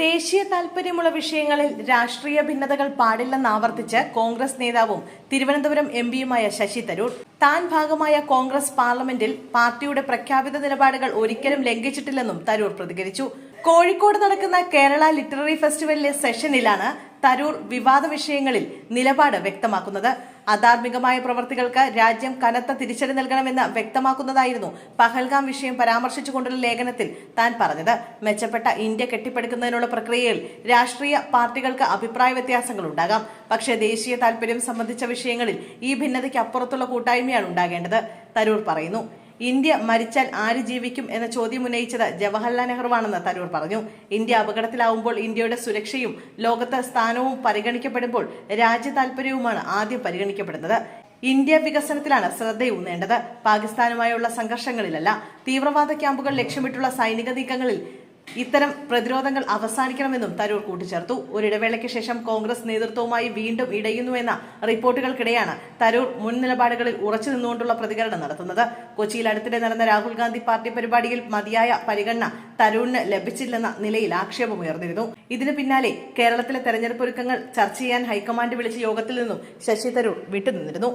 ദേശീയ താൽപര്യമുള്ള വിഷയങ്ങളിൽ രാഷ്ട്രീയ ഭിന്നതകൾ പാടില്ലെന്ന് ആവർത്തിച്ച് കോൺഗ്രസ് നേതാവും തിരുവനന്തപുരം എം പിയുമായ ശശി തരൂർ താൻ ഭാഗമായ കോൺഗ്രസ് പാർലമെന്റിൽ പാർട്ടിയുടെ പ്രഖ്യാപിത നിലപാടുകൾ ഒരിക്കലും ലംഘിച്ചിട്ടില്ലെന്നും തരൂർ പ്രതികരിച്ചു. കോഴിക്കോട് നടക്കുന്ന കേരള ലിറ്റററി ഫെസ്റ്റിവലിലെ സെഷനിലാണ് തരൂർ വിവാദ വിഷയങ്ങളിൽ നിലപാട് വ്യക്തമാക്കുന്നത്. അധാർമികമായ പ്രവർത്തികൾക്ക് രാജ്യം കനത്ത തിരിച്ചടി നൽകണമെന്ന് വ്യക്തമാക്കുന്നതായിരുന്നു പഹൽഗാം വിഷയം പരാമർശിച്ചുകൊണ്ടുള്ള ലേഖനത്തിൽ താൻ പറഞ്ഞത്. മെച്ചപ്പെട്ട ഇന്ത്യ കെട്ടിപ്പടുക്കുന്നതിനുള്ള പ്രക്രിയയിൽ രാഷ്ട്രീയ പാർട്ടികൾക്ക് അഭിപ്രായ വ്യത്യാസങ്ങൾ ഉണ്ടാകാം. പക്ഷേ ദേശീയ താൽപര്യം സംബന്ധിച്ച വിഷയങ്ങളിൽ ഈ ഭിന്നതയ്ക്ക് അപ്പുറത്തുള്ള കൂട്ടായ്മയാണ് ഉണ്ടാകേണ്ടത്. തരൂർ പറയുന്നു ഇന്ത്യ മരിച്ചാൽ ആര് ജീവിക്കും എന്ന ചോദ്യം ഉന്നയിച്ചത് ജവഹർലാൽ നെഹ്റുവാണെന്ന് തരൂർ പറഞ്ഞു. ഇന്ത്യ അപകടത്തിലാവുമ്പോൾ ഇന്ത്യയുടെ സുരക്ഷയും ലോകത്ത് സ്ഥാനവും പരിഗണിക്കപ്പെടുമ്പോൾ രാജ്യ താൽപര്യവുമാണ് ആദ്യം പരിഗണിക്കപ്പെടുന്നത്. ഇന്ത്യ വികസനത്തിലാണ് ശ്രദ്ധയൂന്നേണ്ടത്. പാകിസ്ഥാനുമായുള്ള സംഘർഷങ്ങളിലല്ല തീവ്രവാദ ക്യാമ്പുകൾ ലക്ഷ്യമിട്ടുള്ള സൈനിക നീക്കങ്ങളിൽ ഇത്തരം പ്രതിരോധങ്ങൾ അവസാനിക്കണമെന്നും തരൂർ കൂട്ടിച്ചേർത്തു. ഒരിടവേളയ്ക്ക് ശേഷം കോൺഗ്രസ് നേതൃത്വവുമായി വീണ്ടും ഇടയുന്നുവെന്ന റിപ്പോർട്ടുകൾക്കിടെയാണ് തരൂർ മുൻ നിലപാടുകളിൽ ഉറച്ചു നിന്നുകൊണ്ടുള്ള പ്രതികരണം നടത്തുന്നത്. കൊച്ചിയിൽ അടുത്തിടെ നടന്ന രാഹുൽ ഗാന്ധി പാർട്ടി പരിപാടിയിൽ മതിയായ പരിഗണന തരൂരിന് ലഭിച്ചില്ലെന്ന നിലയിൽ ആക്ഷേപമുയർന്നിരുന്നു ഇതിന് പിന്നാലെ കേരളത്തിലെ തെരഞ്ഞെടുപ്പ് ഒരുക്കങ്ങൾ ചർച്ച ചെയ്യാൻ ഹൈക്കമാൻഡ് വിളിച്ച യോഗത്തിൽ നിന്നും ശശി തരൂർ വിട്ടുനിന്നിരുന്നു.